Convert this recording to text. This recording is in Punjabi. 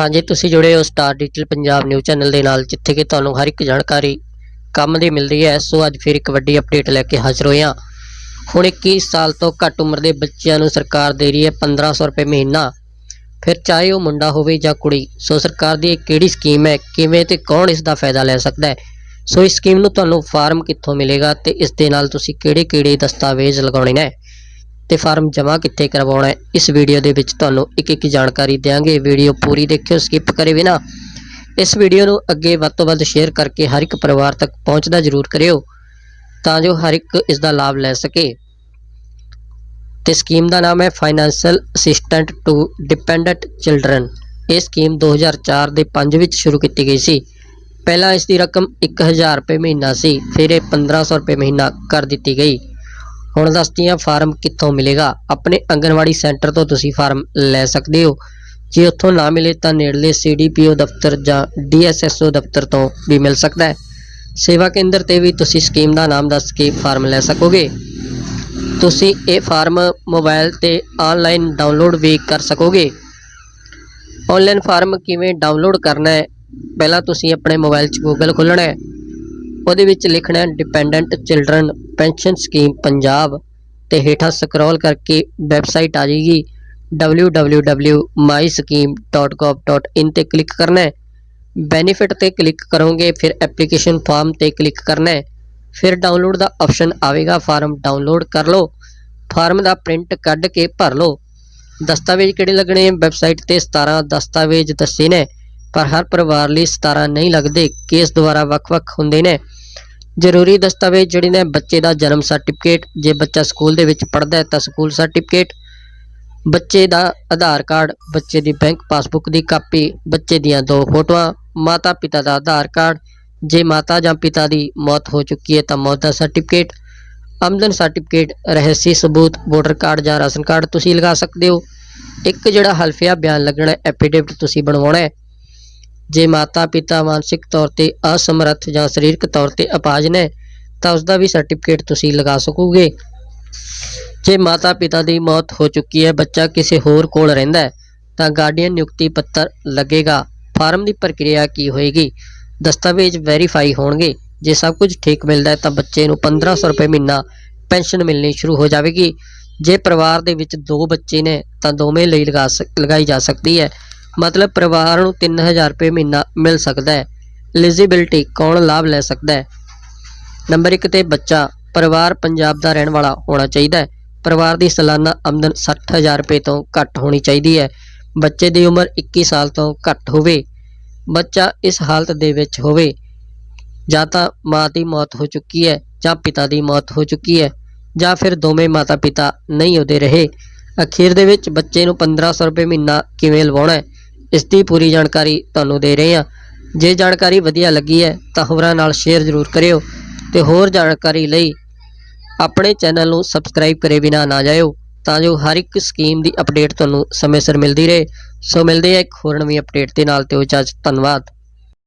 ਹਾਂਜੀ, ਤੁਸੀਂ ਜੁੜੇ ਹੋ star digital Punjab news channel ਦੇ ਨਾਲ, ਜਿੱਥੇ ਕਿ ਤੁਹਾਨੂੰ ਹਰ ਇੱਕ ਜਾਣਕਾਰੀ ਕੰਮ ਦੀ ਮਿਲਦੀ ਹੈ। ਸੋ ਅੱਜ ਫਿਰ ਇੱਕ ਵੱਡੀ ਅਪਡੇਟ ਲੈ ਕੇ ਹਾਜ਼ਰ ਹੋਏ ਹਾਂ। ਹੁਣ 21 ਸਾਲ ਤੋਂ ਘੱਟ ਉਮਰ ਦੇ ਬੱਚਿਆਂ ਨੂੰ ਸਰਕਾਰ ਦੇ ਰਹੀ ਹੈ 1500 ਰੁਪਏ ਮਹੀਨਾ। ਫਿਰ ਚਾਹੇ ਉਹ ਮੁੰਡਾ ਹੋਵੇ ਜਾਂ ਕੁੜੀ, ਸੋ ਸਰਕਾਰ ਦੀ ਇਹ ਕਿਹੜੀ ਸਕੀਮ ਹੈ, ਕਿਵੇਂ ਤੇ ਕੌਣ ਇਸ ਦਾ ਫਾਇਦਾ ਲੈ ਸਕਦਾ ਹੈ? ਸੋ ਇਸ ਸਕੀਮ ਨੂੰ ਤੁਹਾਨੂੰ ਫਾਰਮ ਕਿੱਥੋਂ ਮਿਲੇਗਾ ਤੇ ਇਸ ਦੇ ਨਾਲ ਤੁਸੀਂ ਕਿਹੜੇ-ਕਿਹੜੇ ਦਸਤਾਵੇਜ਼ ਲਗਾਉਣੇ ਨੇ? ਤੇ ਫਾਰਮ ਜਮ੍ਹਾਂ ਕਿੱਥੇ ਕਰਵਾਉਣਾ ਹੈ, ਇਸ ਵੀਡੀਓ ਦੇ ਵਿੱਚ ਤੁਹਾਨੂੰ ਇੱਕ ਇੱਕ ਜਾਣਕਾਰੀ ਦਿਆਂਗੇ। ਵੀਡੀਓ ਪੂਰੀ ਦੇਖਿਓ ਸਕਿਪ ਕਰੇ ਬਿਨਾ। ਇਸ ਵੀਡੀਓ ਨੂੰ ਅੱਗੇ ਵੱਧ ਤੋਂ ਵੱਧ ਸ਼ੇਅਰ ਕਰਕੇ ਹਰ ਇੱਕ ਪਰਿਵਾਰ ਤੱਕ ਪਹੁੰਚਦਾ ਜ਼ਰੂਰ ਕਰਿਓ, ਤਾਂ ਜੋ ਹਰ ਇੱਕ ਇਸ ਦਾ ਲਾਭ ਲੈ ਸਕੇ। ਤੇ ਸਕੀਮ ਦਾ ਨਾਮ ਹੈ financial assistant to dependent children ਇਹ ਸਕੀਮ 2004 ਦੇ 5 ਵਿੱਚ ਸ਼ੁਰੂ ਕੀਤੀ ਗਈ ਸੀ। ਪਹਿਲਾਂ ਇਸ ਦੀ ਰਕਮ 1000 ਰੁਪਏ ਮਹੀਨਾ ਸੀ, ਫਿਰ ਇਹ 1500 ਰੁਪਏ ਮਹੀਨਾ ਕਰ ਦਿੱਤੀ ਗਈ। ਹੁਣ ਦੱਸਦੀ ਹਾਂ ਫਾਰਮ ਕਿੱਥੋਂ ਮਿਲੇਗਾ? ਆਪਣੇ ਅੰਗਨਵਾੜੀ ਸੈਂਟਰ ਤੋਂ ਤੁਸੀਂ ਫਾਰਮ ਲੈ ਸਕਦੇ ਹੋ। ਜੇ ਉੱਥੋਂ ਨਾ ਮਿਲੇ ਤਾਂ ਨੇੜਲੇ ਸੀਡੀਪੀਓ ਦਫ਼ਤਰ ਜਾਂ ਡੀਐਸਐਸਓ ਦਫ਼ਤਰ ਤੋਂ ਵੀ ਮਿਲ ਸਕਦਾ ਹੈ। ਸੇਵਾ ਕੇਂਦਰ ਤੇ ਵੀ ਤੁਸੀਂ ਸਕੀਮ ਦਾ ਨਾਮ ਦੱਸ ਕੇ ਫਾਰਮ ਲੈ ਸਕੋਗੇ। ਤੁਸੀਂ ਇਹ ਫਾਰਮ ਮੋਬਾਈਲ ਤੇ ਆਨਲਾਈਨ ਡਾਊਨਲੋਡ ਵੀ ਕਰ ਸਕੋਗੇ। ਆਨਲਾਈਨ ਫਾਰਮ ਕਿਵੇਂ ਡਾਊਨਲੋਡ ਕਰਨਾ ਹੈ? ਪਹਿਲਾਂ ਤੁਸੀਂ ਆਪਣੇ ਮੋਬਾਈਲ 'ਚ ਗੂਗਲ ਖੋਲ੍ਹਣਾ ਹੈ। ਉਹਦੇ ਵਿੱਚ ਲਿਖਣਾ dependent children pension scheme Punjab ਤੇ ਹੇਠਾਂ ਸਕਰੋਲ ਕਰਕੇ ਵੈਬਸਾਈਟ ਆ ਜਾਏਗੀ www.myscheme.gov.in ਤੇ ਕਲਿੱਕ ਕਰਨਾ ਹੈ। ਬੈਨੀਫਿਟ ਤੇ ਕਲਿੱਕ ਕਰੋਗੇ, ਫਿਰ ਐਪਲੀਕੇਸ਼ਨ ਫਾਰਮ ਤੇ ਕਲਿੱਕ ਕਰਨਾ ਹੈ। ਫਿਰ ਡਾਊਨਲੋਡ ਦਾ ਆਪਸ਼ਨ ਆਵੇਗਾ ਫਾਰਮ ਡਾਊਨਲੋਡ ਕਰ ਲਓ ਫਾਰਮ ਦਾ ਪ੍ਰਿੰਟ ਕੱਢ ਕੇ ਭਰ ਲਓ। ਦਸਤਾਵੇਜ਼ ਕਿਹੜੇ ਲੱਗਣੇ ਵੈਬਸਾਈਟ ਤੇ 17 ਦਸਤਾਵੇਜ਼ ਦੱਸੇ ਨੇ, ਪਰ ਹਰ ਪਰਿਵਾਰ ਲਈ 17 ਨਹੀਂ ਲੱਗਦੇ ਕੇਸ ਦੁਆਰਾ ਵੱਖ-ਵੱਖ ਹੁੰਦੇ ਨੇ। ਜ਼ਰੂਰੀ ਦਸਤਾਵੇਜ਼ ਜਿਹੜੇ ਨੇ ਬੱਚੇ ਦਾ ਜਨਮ ਸਰਟੀਫਿਕੇਟ ਜੇ ਬੱਚਾ ਸਕੂਲ ਦੇ ਵਿੱਚ ਪੜ੍ਹਦਾ ਹੈ ਤਾਂ ਸਕੂਲ ਸਰਟੀਫਿਕੇਟ ਬੱਚੇ ਦਾ ਆਧਾਰ ਕਾਰਡ, ਬੱਚੇ ਦੀ ਬੈਂਕ ਪਾਸਬੁੱਕ ਦੀ ਕਾਪੀ, ਬੱਚੇ ਦੀਆਂ ਦੋ ਫੋਟੋਆਂ ਮਾਤਾ ਪਿਤਾ ਦਾ ਆਧਾਰ ਕਾਰਡ, ਜੇ ਮਾਤਾ ਜਾਂ ਪਿਤਾ ਦੀ ਮੌਤ ਹੋ ਚੁੱਕੀ ਹੈ ਤਾਂ ਮੌਤ ਦਾ ਸਰਟੀਫਿਕੇਟ ਆਮਦਨ ਸਰਟੀਫਿਕੇਟ ਰਹੱਸੀ ਸਬੂਤ ਵੋਟਰ ਕਾਰਡ ਜਾਂ ਰਾਸ਼ਨ ਕਾਰਡ ਤੁਸੀਂ ਲਗਾ ਸਕਦੇ ਹੋ। ਇੱਕ ਜਿਹੜਾ ਹਲਫੀਆ ਬਿਆਨ ਲੱਗਣਾ ਐਫੀਡੇਵਿਟ ਤੁਸੀਂ ਬਣਵਾਉਣਾ ਹੈ ਜੇ ਮਾਤਾ ਪਿਤਾ ਮਾਨਸਿਕ ਤੌਰ ਤੇ ਅਸਮਰੱਥ ਜਾਂ ਸਰੀਰਕ ਤੌਰ ਤੇ ਅਪਾਜ ਨੇ, ਤਾਂ ਉਸ ਦਾ ਵੀ ਸਰਟੀਫਿਕੇਟ ਤੁਸੀਂ ਲਗਾ ਸਕੋਗੇ। ਜੇ ਮਾਤਾ ਪਿਤਾ ਦੀ ਮੌਤ ਹੋ ਚੁੱਕੀ ਹੈ, ਬੱਚਾ ਕਿਸੇ ਹੋਰ ਕੋਲ ਰਹਿੰਦਾ ਹੈ, ਤਾਂ ਗਾਰਡੀਅਨ ਨਿਯੁਕਤੀ ਪੱਤਰ ਲੱਗੇਗਾ। ਫਾਰਮ ਦੀ ਪ੍ਰਕਿਰਿਆ ਕੀ ਹੋਏਗੀ? ਦਸਤਾਵੇਜ਼ ਵੈਰੀਫਾਈ ਹੋਣਗੇ। ਜੇ ਸਭ ਕੁਝ ਠੀਕ ਮਿਲਦਾ ਹੈ, ਤਾਂ ਬੱਚੇ ਨੂੰ 1500 ਰੁਪਏ ਮਹੀਨਾ ਪੈਨਸ਼ਨ ਮਿਲਣੀ ਸ਼ੁਰੂ ਹੋ ਜਾਵੇਗੀ। ਜੇ ਪਰਿਵਾਰ ਦੇ ਵਿੱਚ ਦੋ ਬੱਚੇ ਨੇ, ਤਾਂ ਦੋਵੇਂ ਲਈ ਲਗਾ ਸਕ, ਲਗਾਈ ਜਾ ਸਕਦੀ ਹੈ। ਮਤਲਬ ਪਰਿਵਾਰ ਨੂੰ 3000 ਰੁਪਏ ਮਹੀਨਾ ਮਿਲ ਸਕਦਾ ਹੈ। ਐਲੀਜੀਬਿਲਟੀ ਕੌਣ ਲਾਭ ਲੈ ਸਕਦਾ ਹੈ? ਨੰਬਰ 1 ਤੇ ਬੱਚਾ, ਪਰਿਵਾਰ ਪੰਜਾਬ ਦਾ ਰਹਿਣ ਵਾਲਾ ਹੋਣਾ ਚਾਹੀਦਾ ਹੈ। ਪਰਿਵਾਰ ਦੀ ਸਾਲਾਨਾ ਆਮਦਨ 60000 ਰੁਪਏ ਤੋਂ ਘੱਟ ਹੋਣੀ ਚਾਹੀਦੀ ਹੈ। ਬੱਚੇ ਦੀ ਉਮਰ 21 ਸਾਲ ਤੋਂ ਘੱਟ ਹੋਵੇ। ਬੱਚਾ ਇਸ ਹਾਲਤ ਦੇ ਵਿੱਚ ਹੋਵੇ। ਜਾਂ ਤਾਂ ਮਾਂ ਦੀ ਮੌਤ ਹੋ ਚੁੱਕੀ ਹੈ ਜਾਂ ਪਿਤਾ ਦੀ ਮੌਤ ਹੋ ਚੁੱਕੀ ਹੈ ਜਾਂ ਫਿਰ ਦੋਵੇਂ ਮਾਤਾ ਪਿਤਾ ਨਹੀਂ ਉਹਦੇ ਰਹੇ। ਅਖੀਰ ਦੇ ਵਿੱਚ ਬੱਚੇ ਨੂੰ 1500 ਰੁਪਏ ਮਹੀਨਾ ਕਿਵੇਂ ਲਵਾਉਣਾ ਹੈ? ਇਸ ਦੀ ਪੂਰੀ ਜਾਣਕਾਰੀ ਤੁਹਾਨੂੰ ਦੇ ਰਹੇ ਹਾਂ। ਜੇ ਜਾਣਕਾਰੀ ਵਧੀਆ ਲੱਗੀ ਹੈ ਤਾਂ ਹੋਰਾਂ ਨਾਲ ਸ਼ੇਅਰ ਜ਼ਰੂਰ ਕਰਿਓ ਤੇ ਹੋਰ ਜਾਣਕਾਰੀ ਲਈ ਆਪਣੇ ਚੈਨਲ ਨੂੰ ਸਬਸਕ੍ਰਾਈਬ ਕਰੇ ਬਿਨਾ ਨਾ ਜਾਇਓ ਤਾਂ ਜੋ ਹਰ ਇੱਕ ਸਕੀਮ ਦੀ ਅਪਡੇਟ ਤੁਹਾਨੂੰ ਸਮੇਂ ਸਿਰ ਮਿਲਦੀ ਰਹੇ। ਸੋ ਮਿਲਦੇ ਆ ਇੱਕ ਹੋਰ ਨਵੀਂ ਅਪਡੇਟ ਦੇ ਨਾਲ ਤੇ ਉਹ ਇਜਾਜ਼ਤ ਧੰਨਵਾਦ।